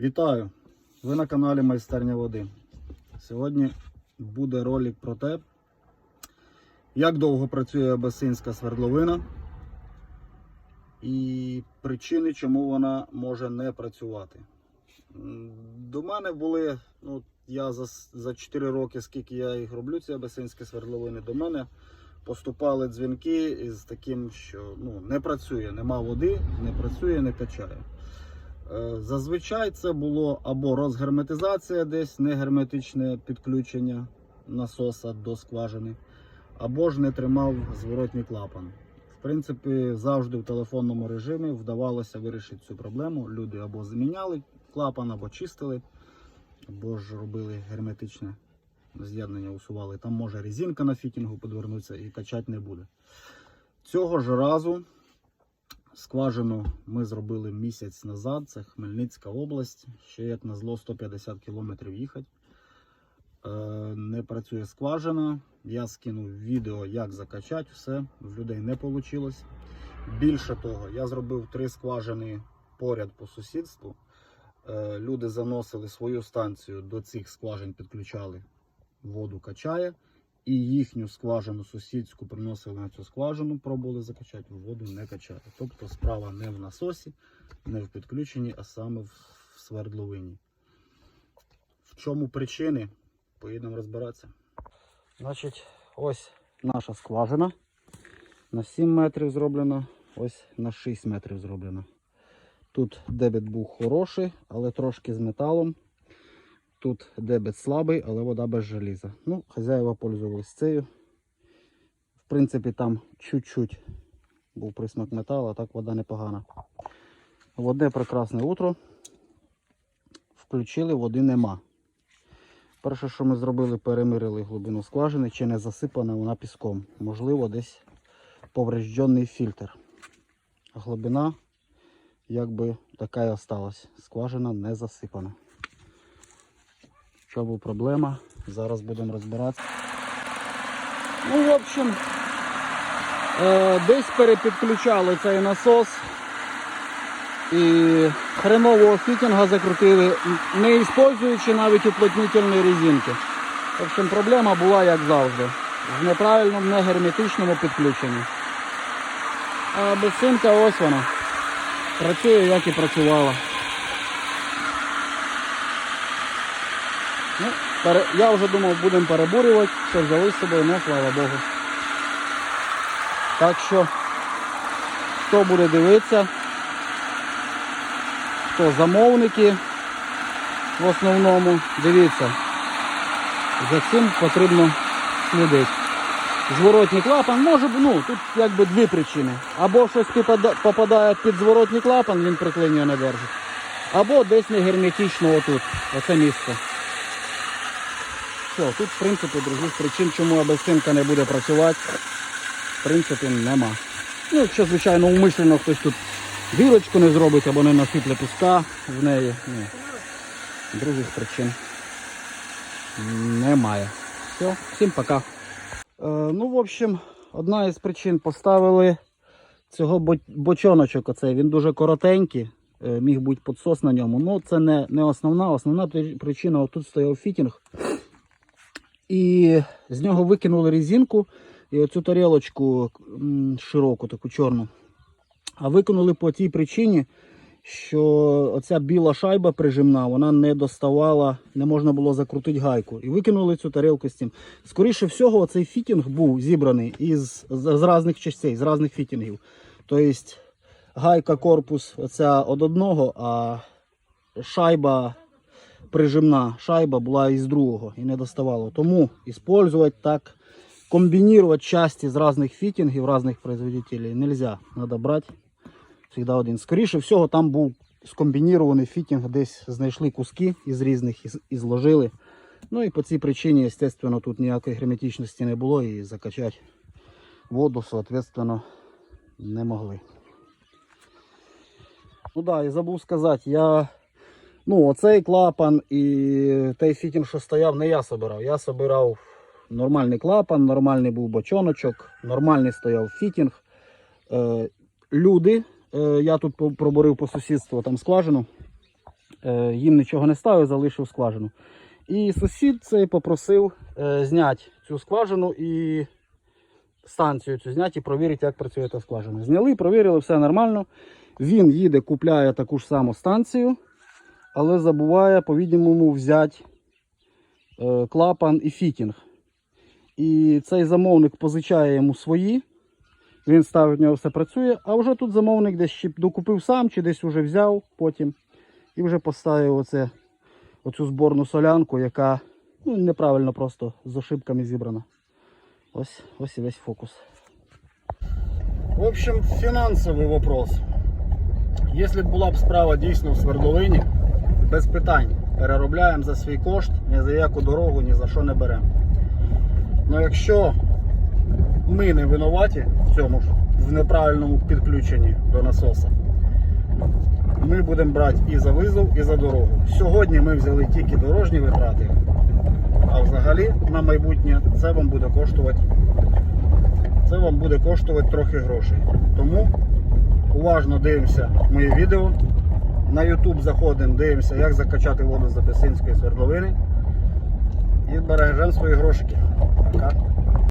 Вітаю! Ви на каналі Майстерня води. Сьогодні буде ролик про те, як довго працює Абасинська свердловина і причини, чому вона може не працювати. До мене були, ну, я за, за 4 роки, скільки я їх роблю, ці абасинські свердловини, до мене поступали дзвінки із таким, що ну, не працює, нема води, не працює, не качає. Е, Зазвичай це було або розгерметизація десь, негерметичне підключення насоса до скважини, або ж не тримав зворотній клапан. В принципі, завжди в телефонному режимі вдавалося вирішити цю проблему. Люди або заміняли клапан, або чистили, або ж робили герметичне з'єднання, усували. Там може резинка на фітінгу підвернутися і качати не буде. Цього ж разу Скважину ми зробили місяць назад. Це Хмельницька область. Ще як на зло 150 кілометрів їхати. Е, не працює скважина. Я скинув відео, як закачати все. В людей не вийшло. Більше того, я зробив три скважини поряд по сусідству. Е, люди заносили свою станцію до цих скважин, підключали воду качає. І їхню скважину сусідську приносили на цю скважину, пробували закачати, воду не качає. Тобто справа не в насосі, не в підключенні, а саме в свердловині. В чому причини? Поїдемо розбиратися. Значить, ось наша скважина. На 7 метрів зроблена, ось на 6 метрів зроблена. Тут дебет був хороший, але трошки з металом. Тут дебет слабий, але вода без желіза. Ну, хазяїва пользувались цією. В принципі, там чуть-чуть був присмак металу, а так вода непогана. В одне прекрасне утро включили, води нема. Перше, що ми зробили, перемирили глибину скважини, чи не засипана вона піском. Можливо, десь повреждений фільтр. Глибина якби така і осталась. Скважина не засипана. Що була проблема? Зараз будемо розбиратися. Ну, в общем, е, десь перепідключали цей насос і хренового фітінга закрутили, не використовуючи навіть уплотнительні резинки. В общем, проблема була як завжди. В неправильному, негерметичному підключенні. А безсинка ось вона. Працює, як і працювала. Ну, я вже думав, будемо перебурювати, що взяли з собою, ну, слава Богу. Так що, хто буде дивитися, хто замовники в основному, дивіться, за цим потрібно слідити. Зворотній клапан може, ну, тут якби дві причини. Або щось попадає під зворотній клапан, він приклинює не держить. Або десь не герметично отут, оце місце. Все, тут, в принципі, других причин, чому абесинка не буде працювати, в принципі, нема. Ну, якщо, звичайно, умишлено хтось тут дірочку не зробить або не насипле піска в неї. Ні. Других причин немає. Все, всім пока. Е, ну, в общем, одна із причин поставили цього бо- бочоночок. Оцей. Він дуже коротенький, е, міг бути підсос на ньому. Ну, це не, не основна. Основна причина, отут стояв фітінг. І з нього викинули резинку і оцю тарілочку широку, таку чорну. А викинули по тій причині, що оця біла шайба прижимна, вона не доставала, не можна було закрутити гайку. І викинули цю тарілку з цим. Скоріше всього, цей фітінг був зібраний із, з, різних частей, з різних фітінгів. Тобто гайка, корпус оця од одного, а шайба прижимна шайба була із другого і не доставало. Тому использовать так, комбинировать части з різних фітінгів, різних производителей нельзя. Надо брати завжди один. Скоріше всього, там був скомбінірований фітінг, десь знайшли куски із різних і зложили. Ну і по цій причині, звісно, тут ніякої герметичності не було і закачати воду, соответственно, не могли. Ну да, і забув сказати, я Ну, оцей клапан і той фітінг, що стояв, не я собирав. Я собирав нормальний клапан, нормальний був бочоночок, нормальний стояв фітінг. Е, люди, е, я тут пробурив по сусідству там скважину. е, їм нічого не ставив, залишив скважину. І сусід цей попросив е, зняти цю скважину і станцію цю зняти і провірити, як працює та скважина. Зняли, провірили, все нормально. Він їде, купляє таку ж саму станцію, але забуває, по-відомому, взяти е, клапан і фітінг. І цей замовник позичає йому свої. Він ставить в нього все працює, а вже тут замовник десь докупив сам, чи десь вже взяв потім і вже поставив оце, оцю зборну солянку, яка ну, неправильно просто з ошибками зібрана. Ось, ось і весь фокус. В общем, фінансовий вопрос. Якщо б була б справа дійсно в свердловині, без питань переробляємо за свій кошт, ні за яку дорогу, ні за що не беремо. Ну якщо ми не винуваті в цьому ж в неправильному підключенні до насоса, ми будемо брати і за визов, і за дорогу. Сьогодні ми взяли тільки дорожні витрати, а взагалі на майбутнє це вам буде коштувати. Це вам буде коштувати трохи грошей. Тому уважно дивимося мої відео. На YouTube заходимо, дивимося, як закачати воду з Абесинської свердловини. І бережемо свої грошики. Пока.